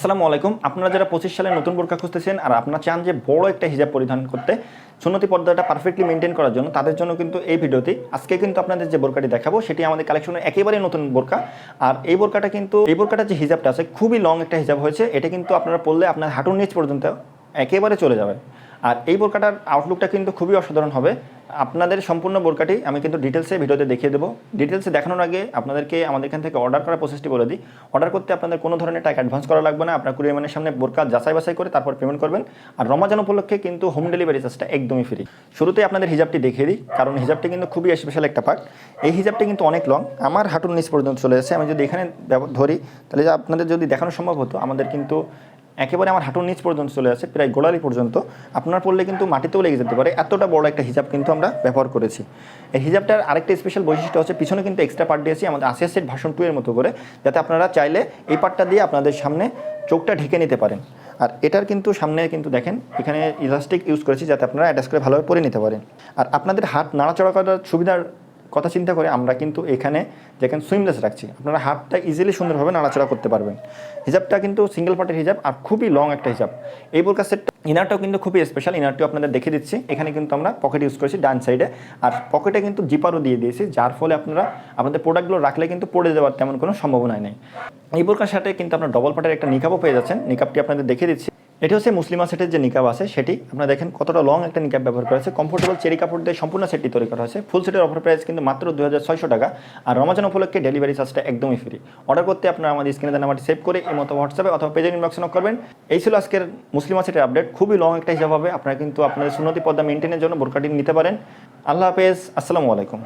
আসসালামু আলাইকুম। আপনারা যারা পঁচিশ সালে নতুন বোরকা খুঁজতেছেন আর আপনারা চান যে বড় একটা হিজাব পরিধান করতে, সুন্নতি পর্দাটা পারফেক্টলি মেনটেন করার জন্য, তাদের জন্য কিন্তু এই ভিডিওতে আজকে কিন্তু আপনাদের যে বোরকাটি দেখাবো, সেটি আমাদের কালেকশনের একেবারে নতুন বোরকা আর এই বোরকাটা কিন্তু, এই বোরকাটা যে হিজাবটা আছে, খুবই লং একটা হিজাব হয়েছে। এটা কিন্তু আপনারা পড়লে আপনার হাঁটুর নিচ পর্যন্ত একেবারে চলে যাবে। আর এই বোরকাটার আউটলুকটা কিন্তু খুবই অসাধারণ হবে। আপনাদের সম্পূর্ণ বোরকাটি আমি কিন্তু ডিটেলসে ভিডিওতে দেখিয়ে দেবো। ডিটেলসে দেখানোর আগে আপনাদেরকে আমাদের এখান থেকে অর্ডার করার প্রসেসটি বলে দিই। অর্ডার করতে আপনাদের কোনো ধরনের টাকা অ্যাডভান্স করা লাগবে না। আপনার কুরিয়ার মানের সামনে বোরকা যাচাই বাছাই করে তারপর পেমেন্ট করবেন। আর রমাজান উপলক্ষে কিন্তু হোম ডেলিভারি চার্জটা একদমই ফ্রি শুরুতেই আপনাদের হিজাবটি দেখিয়ে দিই, কারণ হিজাবটি কিন্তু খুবই স্পেশাল একটা পার্ট এই হিজাবটি কিন্তু অনেক লং আমার হাঁটুর নিচ পর্যন্ত চলে এসেছে। আমি যদি এখানে ধরি, তাহলে আপনাদের যদি দেখানো সম্ভব হতো, আমাদের কিন্তু একেবারে আমার হাঁটুর নিচ পর্যন্ত চলে আসে, প্রায় গোড়ালি পর্যন্ত। আপনার পড়লে কিন্তু মাটিতেও লেগে যেতে পারে। এতটা বড় একটা হিজাব কিন্তু আমরা ব্যবহার করেছি। এই হিজাবটার আরেকটা স্পেশাল বৈশিষ্ট্য হচ্ছে, পিছনে কিন্তু এক্সট্রা পার্ট দিয়েছি, আমাদের আসিয়া সেট ভাষণ টু এর মতো করে, যাতে আপনারা চাইলে এই পার্টটা দিয়ে আপনাদের সামনে চোখটা ঢেকে নিতে পারেন। আর এটার কিন্তু সামনে কিন্তু দেখেন, এখানে ইলাস্টিক ইউজ করেছি যাতে আপনারা অ্যাটাচ করে ভালোভাবে পরে নিতে পারেন। আর আপনাদের হাত নাড়াচড়া করার সুবিধার কথা চিন্তা করে আমরা কিন্তু এখানে যেখানে সুইমলেস রাখছি। আপনারা হাতটা ইজিলি সুন্দরভাবে নাড়াচড়া করতে পারবেন। হিজাবটা কিন্তু সিঙ্গেল পার্টের হিজাব আর খুবই লং একটা হিজাব। এই বোরকা সেটটা ইনারটাও কিন্তু খুবই স্পেশাল ইনারটিও আপনাদের দেখে দিচ্ছি। এখানে কিন্তু আমরা পকেট ইউজ করেছি ডান সাইডে আর পকেটে কিন্তু জিপারও দিয়ে দিয়েছি, যার ফলে আপনারা আপনাদের প্রোডাক্টগুলো রাখলে কিন্তু পড়ে যাওয়ার তেমন কোনো সম্ভাবনাই নেই। এই বোরকার সাথে কিন্তু আপনার ডবল পার্টের একটা নিকাবও পেয়ে যাচ্ছেন। নিকাবটি আপনাদের দেখে দিচ্ছি। এটি হচ্ছে মুসলিমা সেটের যে নিকাব আছে, সেটি আপনারা দেখেন কতটা লং একটা নিকাব ব্যবহার করা হয়েছে। কমফোর্টেবল চেরি কাপড় দিয়ে সম্পূর্ণ সেটটি তৈরি করা হয়েছে। ফুল সেটের অফার প্রাইস কিন্তু মাত্র দু হাজার ছয়শো টাকা। আর রমাজান উপলক্ষে ডেলিভারি চার্জটা একদমই ফ্রি অর্ডার করতে আপনারা আমাদের স্ক্রিনে নাম্বারটি সেভ করে এই মতো হোয়াটসঅ্যাপে অথবা পেজের ইনবক্সে নক করবেন। এই ছিল আজকের মুসলিমা সেটের আপডেট খুবই লং একটা হিসাব হবে। আপনারা কিন্তু আপনাদের সুন্নতি পদ্মা মেনটেনের জন্য বোরকাটি নিতে পারেন। আল্লাহ হাফেজ। আসসালামু আলাইকুম।